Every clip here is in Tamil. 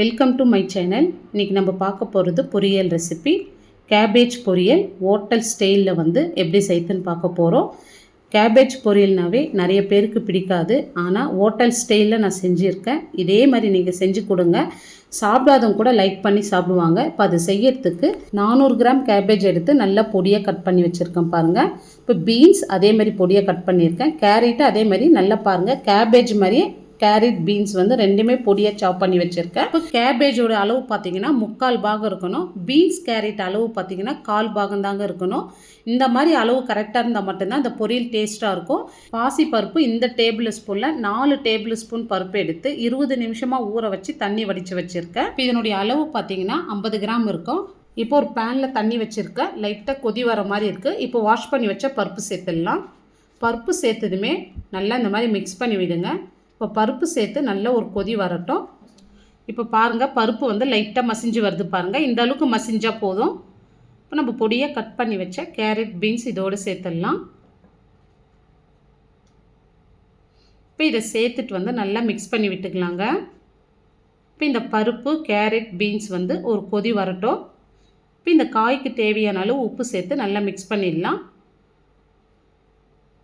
வெல்கம் டு மை சேனல் இன்றைக்கி நம்ம பார்க்க போகிறது பொரியல் ரெசிபி கேபேஜ் பொரியல். ஹோட்டல் ஸ்டைலில் வந்து எப்படி செய்யுதுன்னு பார்க்க போகிறோம் கேபேஜ் பொரியல்னாவே நிறைய பேருக்கு பிடிக்காது. ஆனால் ஹோட்டல் ஸ்டைலில் நான் செஞ்சுருக்கேன். இதே மாதிரி நீங்கள் செஞ்சு கொடுங்க. சாப்பிடாதவங்க கூட லைக் பண்ணி சாப்பிடுவாங்க. இப்போ அது செய்யறதுக்கு நானூறு கிராம் கேபேஜ் எடுத்து நல்லா பொடியாக கட் பண்ணி வச்சுருக்கேன் பாருங்கள் இப்போ பீன்ஸ் அதே மாதிரி பொடியாக கட் பண்ணியிருக்கேன். கேரட்டு அதே மாதிரி நல்லா பாருங்கள் கேபேஜ் மாதிரியே கேரட் பீன்ஸ் வந்து ரெண்டுமே பொடியாக சாப் பண்ணி வச்சுருக்கேன். இப்போ கேபேஜோட அளவு பார்த்தீங்கன்னா முக்கால் பாகம் இருக்கணும். பீன்ஸ் கேரட் அளவு பார்த்தீங்கன்னா கால் பாகம் தாங்க இருக்கணும். இந்த மாதிரி அளவு கரெக்டாக இருந்தால் மட்டும்தான் இந்த பொரியல் டேஸ்ட்டாக இருக்கும். பாசி பருப்பு இந்த டேபிள் ஸ்பூனில் நாலு டேபிள் ஸ்பூன் பருப்பு எடுத்து இருபது நிமிஷமாக ஊற வச்சு தண்ணி வடித்து வச்சுருக்கேன். இப்போ இதனுடைய அளவு பார்த்தீங்கன்னா ஐம்பது கிராம் இருக்கும். இப்போ ஒரு பேனில் தண்ணி வச்சுருக்கேன். லைட்டாக கொதி வர மாதிரி இருக்குது இப்போ வாஷ் பண்ணி வச்ச பருப்பு சேர்த்துடலாம். பருப்பு சேர்த்ததுமே நல்லா இந்த மாதிரி மிக்ஸ் பண்ணி விடுங்க. இப்போ பருப்பு சேர்த்து நல்ல ஒரு கொதி வரட்டும். இப்போ பாருங்கள் பருப்பு வந்து லைட்டாக மசிஞ்சு வருது பாருங்கள் இந்த அளவுக்கு மசிஞ்சால் போதும். இப்போ நம்ம பொடியை கட் பண்ணி வச்ச கேரட் பீன்ஸ் இதோடு சேர்த்துடலாம். இப்போ இதை சேர்த்துட்டு வந்து நல்லா மிக்ஸ் பண்ணி விட்டுக்கலாங்க. இப்போ இந்த பருப்பு கேரட் பீன்ஸ் வந்து ஒரு கொதி வரட்டும். இப்போ இந்த காய்க்கு தேவையான அளவு உப்பு சேர்த்து நல்லா மிக்ஸ் பண்ணிடலாம்.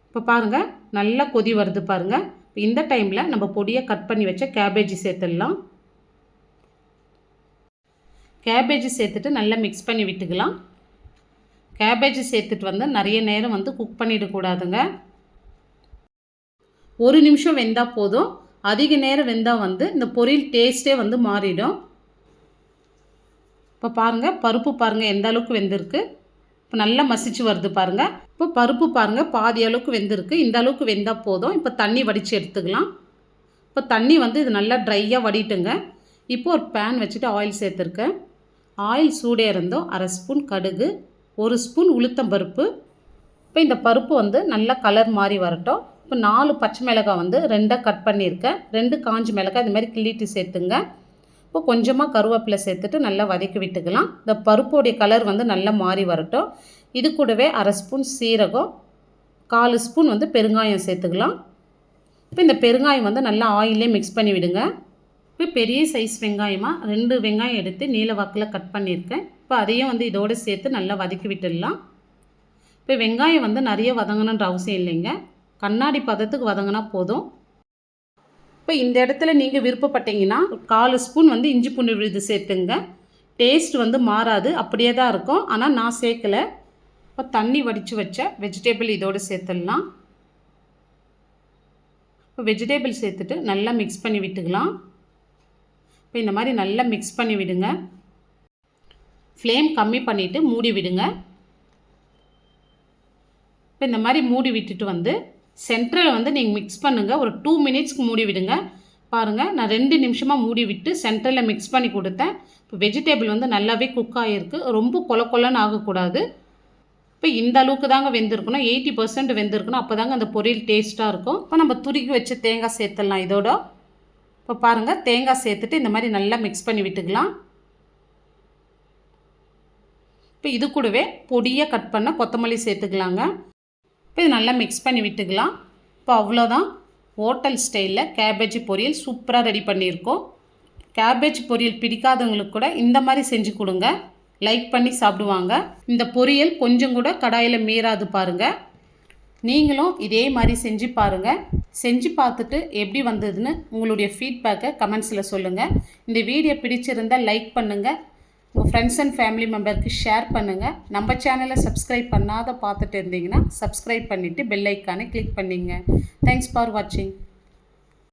இப்போ பாருங்கள் நல்லா கொதி வருது பாருங்கள் இந்த டைமில் நம்ம பொடியை கட் பண்ணி வச்ச கேபேஜ் சேர்த்துடலாம். கேபேஜ் சேர்த்துட்டு நல்லா மிக்ஸ் பண்ணி விட்டுக்கலாம். கேபேஜ் சேர்த்துட்டு வந்து நிறைய நேரம் வந்து குக் பண்ணிடக்கூடாதுங்க ஒரு நிமிஷம் வெந்தால் போதும். அதிக நேரம் வெந்தால் வந்து இந்த பொரியல் டேஸ்ட்டே வந்து மாறிடும். இப்போ பாருங்கள் பருப்பு பாருங்கள் எந்த அளவுக்கு வெந்திருக்கு. இப்போ நல்லா மசிச்சு வருது பாருங்கள் இப்போ பருப்பு பாருங்கள் பாதி அளவுக்கு வெந்திருக்கு. இந்த அளவுக்கு வெந்தால் போதும். இப்போ தண்ணி வடித்து எடுத்துக்கலாம். இப்போ தண்ணி வந்து இது நல்லா ட்ரையாக வடிட்டுங்க. இப்போ ஒரு பேன் வச்சுட்டு ஆயில் சேர்த்துருக்கேன். ஆயில் சூடே இருந்தோம் அரை ஸ்பூன் கடுகு ஒரு ஸ்பூன் உளுத்தம் பருப்பு. இப்போ இந்த பருப்பு வந்து நல்லா கலர் மாதிரி வரட்டும். இப்போ நாலு பச்சை மிளகாய் வந்து ரெண்டாக கட் பண்ணியிருக்கேன். ரெண்டு காஞ்சி மிளகாய் இந்த மாதிரி கிள்ளிட்டு சேர்த்துங்க. இப்போ கொஞ்சமாக கருவேப்பிலை சேர்த்துட்டு நல்லா வதக்கி விட்டுக்கலாம். இந்த பருப்போடைய கலர் வந்து நல்லா மாறி வரட்டும். இது கூடவே அரை ஸ்பூன் சீரகம் கால் ஸ்பூன் வந்து பெருங்காயம் சேர்த்துக்கலாம். இப்போ இந்த பெருங்காயம் வந்து நல்லா ஆயிலே மிக்ஸ் பண்ணி விடுங்க. இப்போ பெரிய சைஸ் வெங்காயமாக ரெண்டு வெங்காயம் எடுத்து நீல வாக்கில் கட் பண்ணியிருக்கேன். இப்போ அதையும் வந்து இதோடு சேர்த்து நல்லா வதக்கி விட்டுடலாம். இப்போ வெங்காயம் வந்து நிறைய வதங்கணுன்ற அவசியம் இல்லைங்க. கண்ணாடி பதத்துக்கு வதங்கினா போதும். இப்போ இந்த இடத்துல நீங்கள் விருப்பப்பட்டீங்கன்னா காலு ஸ்பூன் வந்து இஞ்சி பூண்டு விழுது சேர்த்துங்க. டேஸ்ட் வந்து மாறாது அப்படியே தான் இருக்கும். ஆனால் நான் சேர்க்கலை. இப்போ தண்ணி வடித்து வச்ச வெஜிடேபிள் இதோடு சேர்த்துடலாம். இப்போ வெஜிடேபிள் சேர்த்துட்டு நல்லா மிக்ஸ் பண்ணி விட்டுக்கலாம். இப்போ இந்த மாதிரி நல்லா மிக்ஸ் பண்ணி விடுங்க. ஃப்ளேம் கம்மி பண்ணிவிட்டு மூடி விடுங்க. இப்போ இந்த மாதிரி மூடி விட்டுட்டு வந்து சென்டரில் வந்து நீங்கள் மிக்ஸ் பண்ணுங்கள் ஒரு டூ மினிட்ஸ்க்கு மூடி விடுங்க. பாருங்கள் நான் ரெண்டு நிமிஷமாக மூடி விட்டு சென்டரில் மிக்ஸ் பண்ணி கொடுத்தேன். இப்போ வெஜிடேபிள் வந்து நல்லாவே குக் ஆகிருக்கு ரொம்ப கொல கொலன்னு ஆகக்கூடாது. இப்போ இந்த அளவுக்கு தாங்க வெந்திருக்கணும். Eighty percent வெந்திருக்கணும். அப்போ தாங்க அந்த பொரியல் டேஸ்ட்டாக இருக்கும். இப்போ நம்ம துருக்கி வச்சு தேங்காய் சேர்த்துடலாம் இதோட. இப்போ பாருங்கள் தேங்காய் சேர்த்துட்டு இந்த மாதிரி நல்லா மிக்ஸ் பண்ணி விட்டுக்கலாம். இப்போ இது கூடவே பொடியாக கட் பண்ண கொத்தமல்லி சேர்த்துக்கலாங்க. இப்போ இது நல்லா மிக்ஸ் பண்ணி விட்டுக்கலாம். இப்போ அவ்வளோதான். ஹோட்டல் ஸ்டைலில் கேபேஜ் பொரியல் சூப்பராக ரெடி பண்ணியிருக்கோம். கேபேஜ் பொரியல் பிடிக்காதவங்களுக்கு கூட இந்த மாதிரி செஞ்சு கொடுங்க. லைக் பண்ணி சாப்பிடுவாங்க. இந்த பொரியல் கொஞ்சம் கூட கடாயில் மீறாது பாருங்கள் நீங்களும் இதே மாதிரி செஞ்சு பாருங்கள் செஞ்சு பார்த்துட்டு எப்படி வந்ததுன்னு உங்களுடைய ஃபீட்பேக்கை கமெண்ட்ஸில் சொல்லுங்கள் இந்த வீடியோ பிடிச்சிருந்தால் லைக் பண்ணுங்கள் உங்கள் ஃப்ரெண்ட்ஸ் அண்ட் ஃபேமிலி மெம்பருக்கு ஷேர் பண்ணுங்கள் நம்ம சேனலை சப்ஸ்கிரைப் பண்ணாத பார்த்துட்டு இருந்தீங்கன்னா சப்ஸ்கிரைப் பண்ணிவிட்டு பெல் ஐக்கானை கிளிக் பண்ணிங்க. தேங்க்ஸ் ஃபார் வாட்சிங்